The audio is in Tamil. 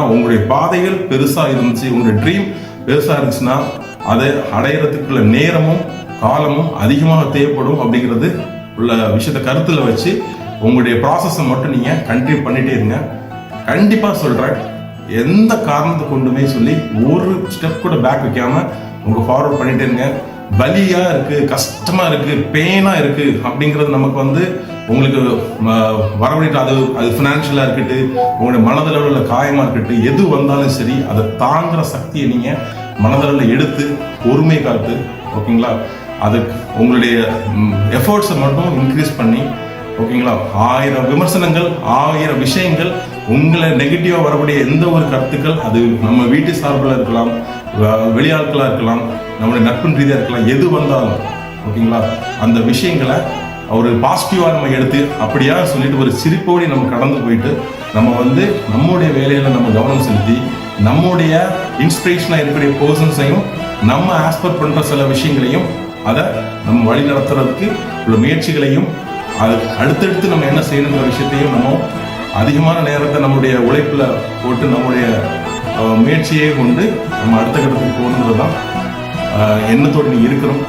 உங்களுடைய பாதைகள் பெருசா இருந்துச்சு. உங்களுடைய ட்ரீம் பெருசா இருந்துச்சுன்னா அதை அடையிறதுக்குள்ள நேரமும் காலமும் அதிகமாக தேவைப்படும் அப்படிங்கிறது உள்ள விஷயத்தை கருத்துல வச்சு உங்களுடைய ப்ராசஸை மட்டும் நீங்க கண்டினியூ பண்ணிட்டே இருங்க. கண்டிப்பா சொல்றேன் எந்த காரணத்தை கொண்டுமே சொல்லி ஒரு ஸ்டெப் கூட பேக் வைக்காம உங்க ஃபார்வர்ட் பண்ணிட்டே இருங்க. வலியாக இருக்குது கஷ்டமாக இருக்குது பெயினாக இருக்குது அப்படிங்கிறது நமக்கு வந்து உங்களுக்கு வரவழைட்டு அது அது ஃபினான்ஷியலாக இருக்கட்டு உங்களுடைய மனதளவில் உள்ள காயமாக இருக்கட்டும் எது வந்தாலும் சரி அதை தாங்குற சக்தியை நீங்கள் மனதளவில் எடுத்து பொறுமை காத்து ஓகேங்களா? அது உங்களுடைய எஃபர்ட்ஸை மட்டும் இன்க்ரீஸ் பண்ணி ஓகேங்களா? ஆயிரம் விமர்சனங்கள் ஆயிரம் விஷயங்கள் உங்களை நெகட்டிவாக வரக்கூடிய எந்த ஒரு கருத்துக்கள் அது நம்ம வீட்டு சார்பில் இருக்கலாம் வெளியாட்களாக இருக்கலாம் நம்மளுடைய நட்பின் ரீதியாக இருக்கலாம் எது வந்தாலும் ஓகேங்களா? அந்த விஷயங்களை ஒரு பாசிட்டிவாக நம்ம எடுத்து அப்படியா சொல்லிட்டு ஒரு சிரிப்போடு நம்ம கடந்து போயிட்டு நம்ம வந்து நம்முடைய வேலையில் நம்ம கவனம் செலுத்தி நம்முடைய இன்ஸ்பிரேஷனாக இருக்கக்கூடிய பர்சன்ஸையும் நம்ம ஆஸ்பர் பண்ணுற சில விஷயங்களையும் அதை நம்ம வழி நடத்துறதுக்கு உள்ள முயற்சிகளையும் அது அடுத்தடுத்து நம்ம என்ன செய்யணுங்கிற விஷயத்தையும் நம்ம அதிகமான நேரத்தை நம்முடைய உழைப்பில் போட்டு நம்முடைய முயற்சியை கொண்டு நம்ம அடுத்த கட்டத்துக்கு போகணுன்றது தான் எண்ணத்தோடு நீ இருக்கிறோம்